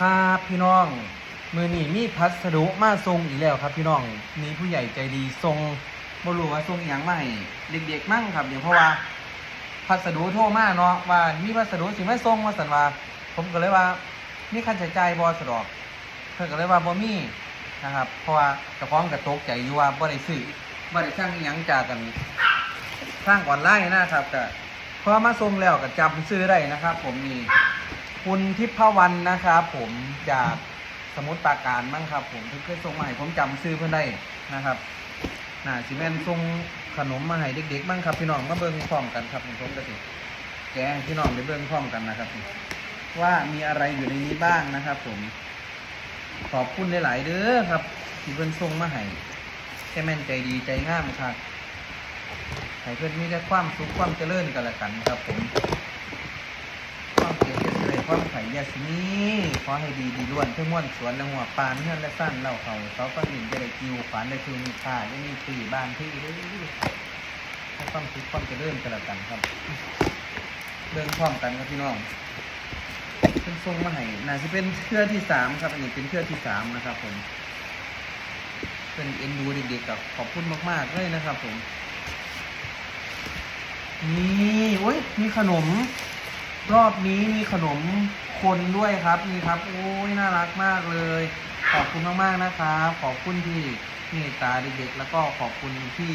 ครับพี่น้องมือนี่มีพัสดุมาส่งอีกแล้วครับพี่น้องมีผู้ใหญ่ใจดีส่งบรูว่าส่งอย่างให้เด็กๆมั่งครับเดี๋ยวเพราะว่าพัสดุโทรมาเนาะว่ามีพัสดุสิไมาส่งมาสันว่า ผมก็เลยว่ามีค่าใช้จ่ายบ่สดอกเพิ่นก็เลยว่าบ่มีนะครับ เพราะว่าเจ้าของก็ตกใจอยู่ว่าบ่ได้ซื้อบ่ได้สั่งอหยังจากกันทางออนไลน์นะครับก็พอมาส่งแล้วก็จำซื้อได้นะครับ ผมนี่ คุณทิพวรรณนะครับผมจากสมุทรปราการมั้งครับ ผมที่เคยส่งมาให้ผมจำซื้อเพื่อนได้นะครับน่าสิแม่นส่งขนมมาให้เด็กๆบ้างครับ พี่น้องมาเบิ่งพร้อมกันครับผมผมก็สิแกะให้พี่น้องได้เบิ่งพร้อมกันนะครับ ว่ามีอะไรอยู่ในนี้บ้างนะครับ ผม ขอบคุณหลายๆเด้อครับ ที่เพิ่นส่งมาให้แค่แม่นใจดีใจงามครับให้เพิ่นมีแต่ความสุขความเจริญกันละกันครับ ผม จะเลยความไข่ยาสนีขอให้ดีดีล้วนเพื่อม่วนสวนละหัวปานเพื่อนและสั้นเล่าเขาเขาก็หินจะได้กิวฝันได้คือมีค่าได้มีปีบ้านที่เด้อให้ความคิดความเจะเริ่มกันละกันครับเดินพร้อมกันครับพี่น้องเป็นทรงมาให้น่าจะเป็นเครือที่สามครับ อันนี้เป็นเครือที่สามนะครับ ผมเป็นเอ็นดูเด็กๆกับขอบคุณมากๆเลยนะครับ ผมนี่โอ้ยมีขนม รอบนี้มีขนมคนด้วยครับนี่ครับโอ้ยน่ารักมากเลย ขอบคุณมากๆนะครับขอบคุณที่เมตตาเด็กๆแล้วก็ขอบคุณที่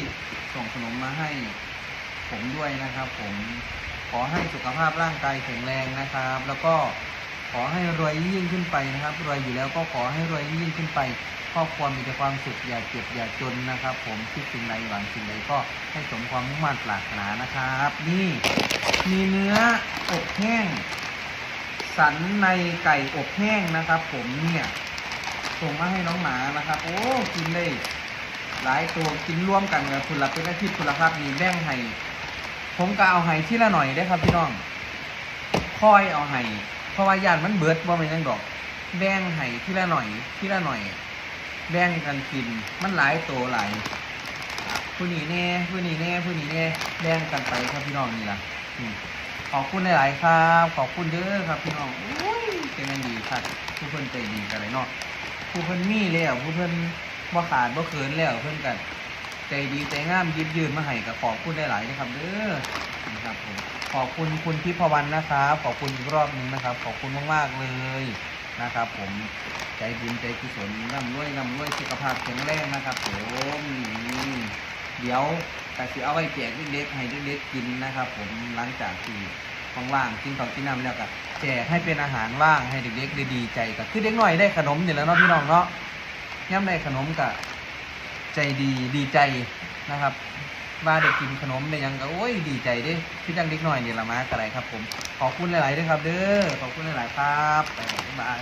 ส่งขนมมาให้ ผมด้วยนะครับ ผมขอให้สุขภาพร่างกายแข็งแรงนะครับ แล้วก็ขอให้รวยยิ่งขึ้นไปนะครับ รวยอยู่แล้วก็ขอให้รวยยิ่งขึ้นไปครอบครัวมีแต่ความสุขอย่าเจ็บอย่าจนนะครับ ผมคิดสิ่งใดหวังสิ่งใดก็ให้สมความมุ่งมั่นปรารถนานะครับ นี่มีเนื้อ อบแห้ง สันในไก่อบแห้งนะครับ ผมเนี่ยส่งมาให้น้องหมานะครับ โอ้กินได้หลายตัวกินร่วมกันกับคุณละเป็นอาทิตย์คุณละครับมีแบ่งให้ผมก็เอาให้ที่ละหน่อยได้ครับพี่น้องคอยเอาให้เพราะว่าญาติมันเบิดว่ามันยังดอกแบ่งให้ที่ละหน่อยที่ละหน่อย แบ่งกันกิน มันหลายตัวหลายผู้นี้แน่ผู้นี้แน่ผู้นี้แน่แบ่งกันไปครับพี่น้องนี่ล่ะอืม ขอบคุณหลายๆครับ ขอบคุณเด้อครับพี่น้องโอ้ยเป็นอันดีครับผู้เพิ่อนใจดีกันเลยเนาะผู้เพิ่อนมีแล้วผู้เพิ่อนบ่ขาดบ่เขินแล้วเพิ่อนกัน ใจดีใจงามยิบยืนมาให้กับขอบคุณหลายๆนะครับเด้อนะครับผมขอบคุณคุณทิพวรรณนะครับขอบคุณอีกรอบหนึงนะครับ ขอบคุณมากๆเลยนะครับ ผมใจบุญใจกุศลร่ำรวยร่ำรวยสุขภาพแข็งแรงนะครับผมนี่ เดี๋ยวแต่สิเอาไว้แจกเด็กๆให้เด็กๆกินนะครับ ผมหลังจากที่ว่างๆกินข้าวกินน้ำแล้วก็แจกให้เป็นอาหารว่างให้เด็กๆได้ดีใจก็คือเด็กหน่อยได้ขนมเนี่แล้วเนาะพี่น้องเนาะย่ำได้ขนมก็ใจดีดีใจนะครับว่าได้กินขนมได้ยังก็โอ้ยดีใจด้พี่จังเด็กหน่อยเนี่ละมากอะไรครับ ผมขอบคุณหลายๆด้วยครับ เด้อขอบคุณหลายๆครับบ๊ายบาย